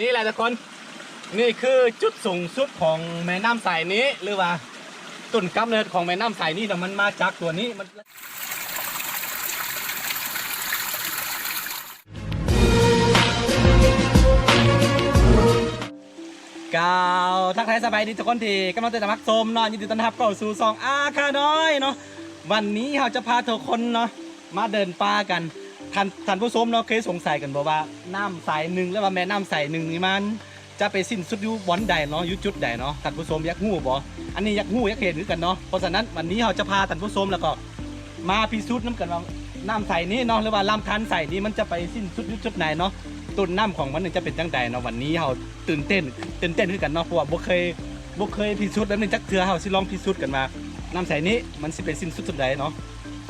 นี่แหละทุกคน นี่คือจุดสูงสุดของแม่น้ำสายนี้หรือว่าต้นกำเนิดของแม่น้ำสายนี้แต่มันมาจากตัวนี้มันกล่าวทักทายสบายดีทุกคนที่กำลังจะมักชมเนาะยินดีต้อนรับเข้าสู่ซองอาคาน้อยเนาะวันนี้เราจะพาทุกคนเนาะมาเดินป่ากัน ท่านท่านผู้ชมเนาะเคยสงสัยกันบอกว่าน้ำสายหนึ่งแล้วว่าแม่น้ำสายหนึ่งนี่มันจะไปสิ้นสุดอยู่บอนใดเนาะอยู่จุดใดเนาะท่านผู้ชมอยากงูบ่อันนี้อยากงูอยากเห็นคือกันเนาะเพราะฉะนั้นวันนี้เราจะพาท่านผู้ชมแล้วก็มาพิสูจน์น้ำกันว่าน้ำใสนี้เนาะหรือว่าลำธารใสนี้มันจะไปสิ้นสุดอยู่จุดไหนเนาะต้นน้ำของมันจะเป็นจังใดเนาะวันนี้เราตื่นเต้นตื่นเต้นขึ้นกันเนาะเพราะว่าบ่เคยบ่เคยพิสูจน์แบบนี้จักเทื่อเราสิลองพิสูจน์กันมาน้ำใสนี้มันสิเป็นสิ้นสุดจุดใดเนาะ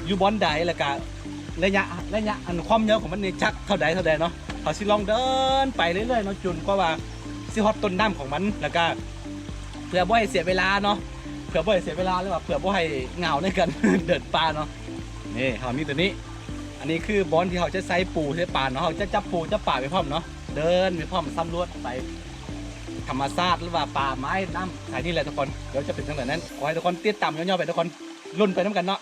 อยู่บอนใดแล้วก็ ระยะระยะอันความเยาวของมันนี่จักเท่าใดเท่าใดเนาะเขาสิลองเดินไปเรื่อยๆเนาะจนกว่าว่าสิฮอดต้นน้ำของมันแล้วก็เพื่อบ่ให้เสียเวลาเนาะเพื่อบ่ให้เสียเวลาหรือว่าเพื่อบ่ให้เหงาในการเดินป่าเนาะนี่เขามีตัวนี้ อันนี้คือบอลที่เขาจะใส่ปูใส่ปลาเนาะเขาจะจับปูจับป่าไปพร้อมเนาะเดินไปพร้อมซ้ำรวดไปธรรมชาติหรือว่าป่าไม้น้ำสายนี่แหละทุกคนเดี๋ยวจะเป็นตั้งแต่นั้นขอให้ทุกคนติดตามย่อๆไปทุกคนรุนไปน้ำกันเนาะ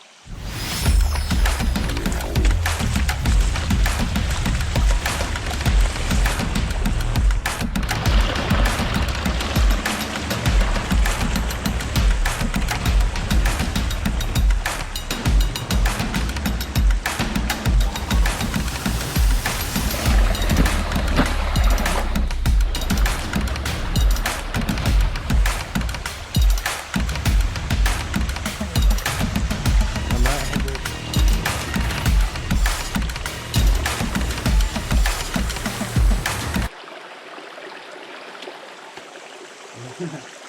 はい。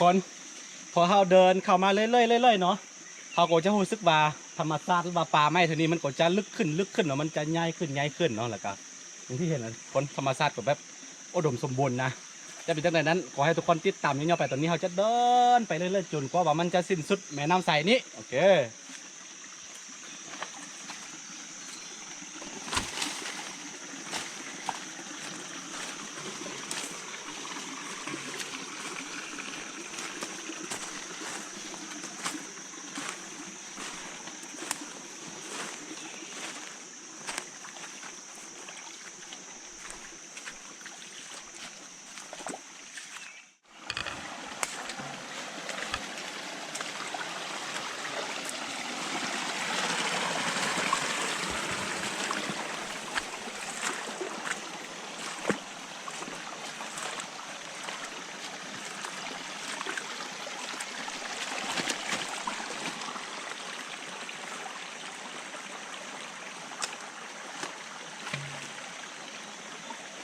คนพอเราเดินเข้ามาเรื่อยๆเรื่อยๆเนาะเขาก็จะรู้สึกว่าธรรมชาติหรือว่าป่าไม้เท่านี้มันก็จะลึกขึ้นลึกขึ้นเนาะมันจะใหญ่ขึ้นใหญ่ขึ้นเนาะแล้วก็อย่างที่เห็นนะคนธรรมชาติก็แบบอุดมสมบูรณ์นะจะเป็นตั้งแต่นั้นขอให้ทุกคนติดตามย่อๆไปตอนนี้เขาจะเดินไปเรื่อยๆจนกว่าว่ามันจะสิ้นสุดแม่น้ำใสนี้โอเค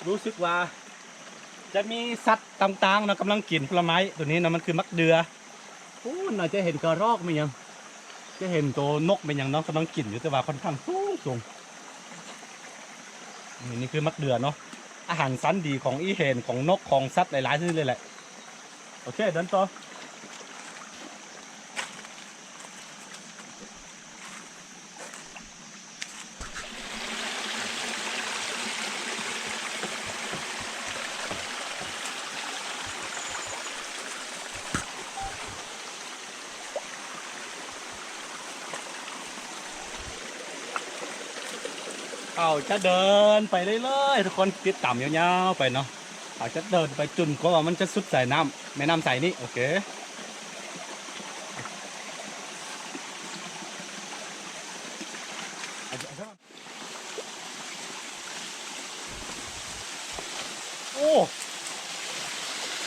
รู้สึกว่า จะมีสัตว์ต่างๆเนาะกำลังกินผลไม้ตัวนี้เนาะมันคือมักเดือโอ้น่าจะเห็นกระรอกไหมยัง จะเห็นตัวนกเป็นอย่างน้องกำลังกินอยู่แต่ว่าค่อนข้างสูงสูงนี่นี่คือมักเดือเนาะอาหารสั้นดีของอีเห็นของนกของสัตว์หลายๆชนิดเลยแหละโอเคเดินต่อ เอาจะเดินไปเรื่อยๆทุกคนติดตามยาวๆไปเนาะเอาจะเดินไปจุนก็ว่ามันจะสุดสายน้ำแม่น้ำใสนี้โอเค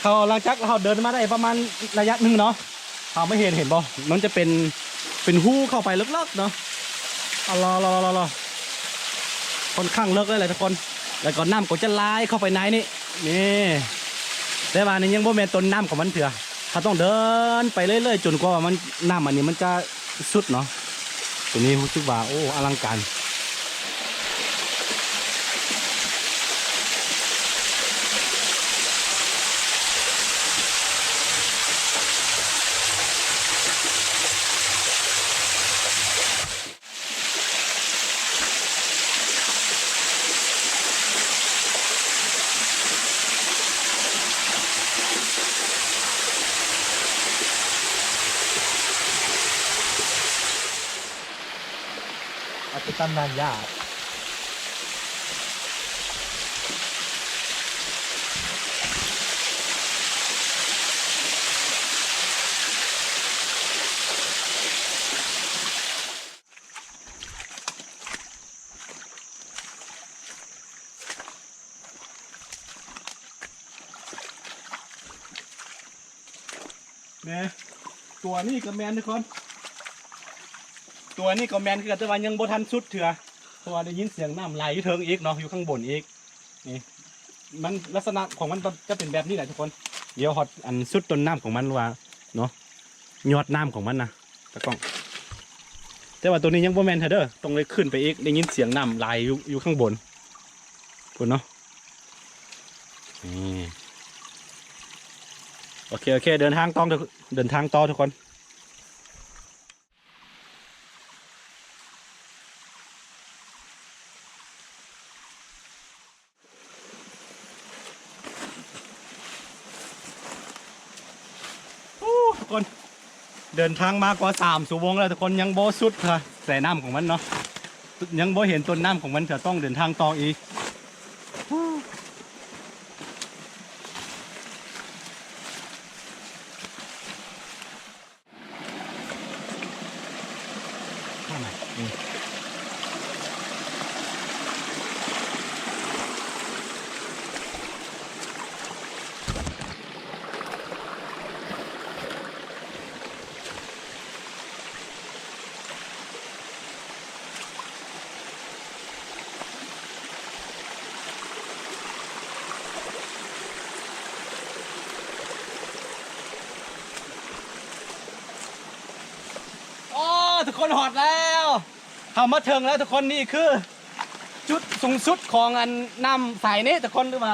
เขาหลังจากเราเดินมาได้ประมาณระยะหนึ่งเนาะเขาไม่เห็นเห็นบ่มันจะเป็นเป็นหู้เข้าไปลึกๆเนาะอารอรอรอรอ ค่อนข้างเลิกเลยแหละทุกคนแล้วก็น้ำก็จะไหลเข้าไปในนี่นี่แต่ว่านี่ยังบ่แม่นต้นน้ำของมันเถื่อเขาต้องเดินไปเรื่อยๆจนกว่ามันน้ำอันนี้มันจะสุดเนาะตัวนี้รู้สึกว่าโอ้อลังการ ตำนานยากแม่ตัวนี้ก็แมนทุกคน ตัวนี้ก็แมนคือกันแต่ว่ายังบ่ทันสุดเถื่อเพราะว่าได้ยินเสียงน้ำไหลเทิงอีกเนาะอยู่ข้างบนอีกนี่มันลักษณะของมันจะเป็นแบบนี้แหละทุกคนเดี๋ยวฮอตอันสุดต้นน้ำของมันว่าเนาะยอดน้ำของมันนะตะกล้อง แต่ว่าตัวนี้ยังบ่แมนเถอะเด้อต้องเลยขึ้นไปอีกได้ยินเสียงน้ำไหลอยู่อยู่ข้างบนคุณเนาะนี่โอเคโอเค เดินทางต้องเดินทางต่อทุกคน โอ้ทุกคน เดินทางมากกว่าสามสูวงแล้วทุกคนยังโบสุดค่ะใส่น้ำของมันเนาะยังโบเห็นต้นน้ำของมันจะต้องเดินทางต่ออีกโอ้ข้างไหนนี่โอ้ทุก คนหอดแล้วเขามาถึงแล้วทุกคนนี่คือ จุดสูงสุดของอันน้ำใสนี้ทุกคนหรือมา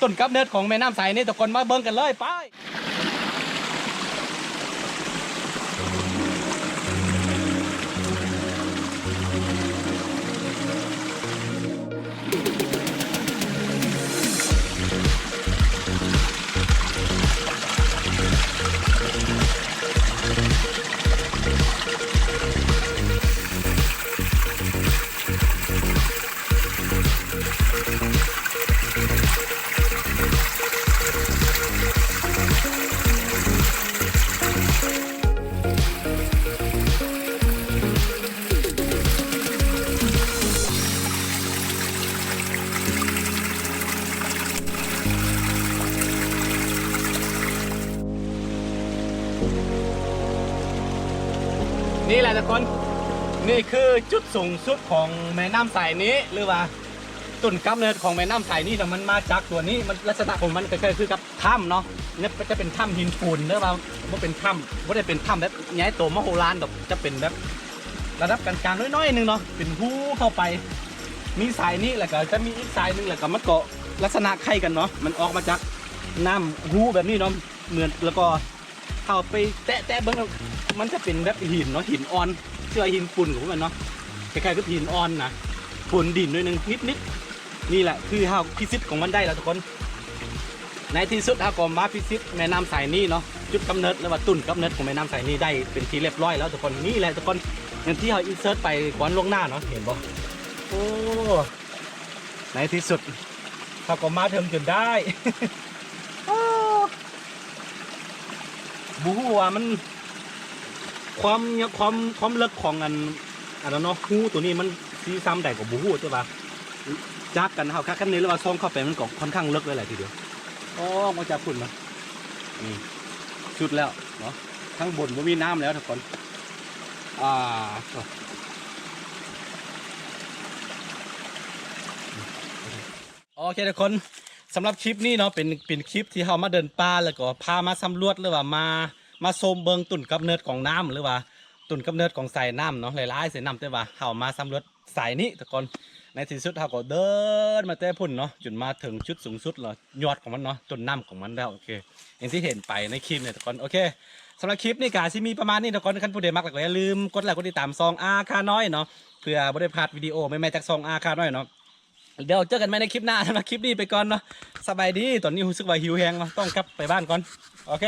ต้นกับเนิดของแม่น้ำใสนี้ทุกคนมาเบิ่งกันเลยไป นี่แหละทุกคน นี่คือจุดสูงสุดของแม่น้ำสายนี้หรือว่าต้นกำเนิดของแม่น้ำสายนี้แต่มันมาจากตัวนี้มันลักษณะของมันก็คือกับถ้ำเนาะนี่จะเป็นถ้ำหินปูนหรือว่าว่เป็นถ้ำว่ได้เป็นถ้ำแบบย้ายตัวมโหฬารแบบจะเป็นแบบระดับกลางๆน้อยๆหนึงเนาะเป็นหูเข้าไป มีสายนี้แหละก็จะมีอีกสายหนึงแหละก็มันเก็ลักษณะไข่กันเนาะมันออกมาจากน้ำหูแบบนี้เนาะเหมือนแล้วก็ เข้าไปแตะแตะเบิ้งแล้วมันจะเป็นแบบหินเนาะหินอ่อนเชื่อหินปุ่นของมันเนาะคล้ายๆกับหินอ่อนนะปุ่นดินด้วยหนึงนิดนิดนี่แหละคือเฮาพิซิตของมันได้แล้วทุกคน ในที่สุดเฮาก็มาพิซิตแม่น้ำสายนี้เนาะจุดกำเนิดหรือว่าตุ่นกำเนิดของแม่น้ำสายนี้ได้เป็นที่เรียบร้อยแล้วทุกคนนี่แหละทุกคนอย่างที่เฮาอินเสิร์ตไปก่อนล่วงหน้าเนาะเห็นบ่โอ้ในที่สุดเขาก็มาถึงจนได้ โอ้ บูฮูว่ามัน ความความความเลิกของอันอันนั้นเนาะฮูตัวนี้มันซีซ้ำใดกว่าบูฮูใช่ปะจากกันเฮาคักคันนี้แล้วว่าซ่องเข้าไปมันก็ค่อนข้างเลิกเลยแหละทีเดียวอ๋อมาจากฝุ่นมานี่สุดแล้วเนาะข้างบนไม่มีน้ำแล้วทุกคนอ่าโอเคทุกคนสำหรับคลิปนี้เนาะเป็นเป็นคลิปที่เรามาเดินป่าแล้วก็พามาสำรวจหรือว่ามา มาชมเบิงตุ่นกำเนิดของน้ำหรือว่าตุ่นกำเนิดของสายน้ำเนาะหลายๆสายน้ำแต่ว่าเรามาสำรวจสายนี้ทุกคนในที่สุดเราก็เดินมาแต่พุ่นเนาะจนมาถึงจุดสูงสุดเลยยอดของมันเนาะต้นน้ำของมันแล้วโอเคอย่างที่เห็นไปในคลิปเนี่ยทุกคนโอเคสำหรับคลิปนี้กาที่มีประมาณนี้ทุกคนคันผู้ใดมักก็อย่าลืมกดไลค์กดติดตามซองอาคาน้อยเนาะเพื่อบ่ได้พลาดวิดีโอใหม่ๆจากซองอาคาน้อยเนาะเดี๋ยวเจอกันใหม่ในคลิปหน้าสำหรับคลิปนี้ไปก่อนเนาะสบายดีตอนนี้รู้สึกว่าหิวแหงเนาะต้องกลับไปบ้านก่อนโอเค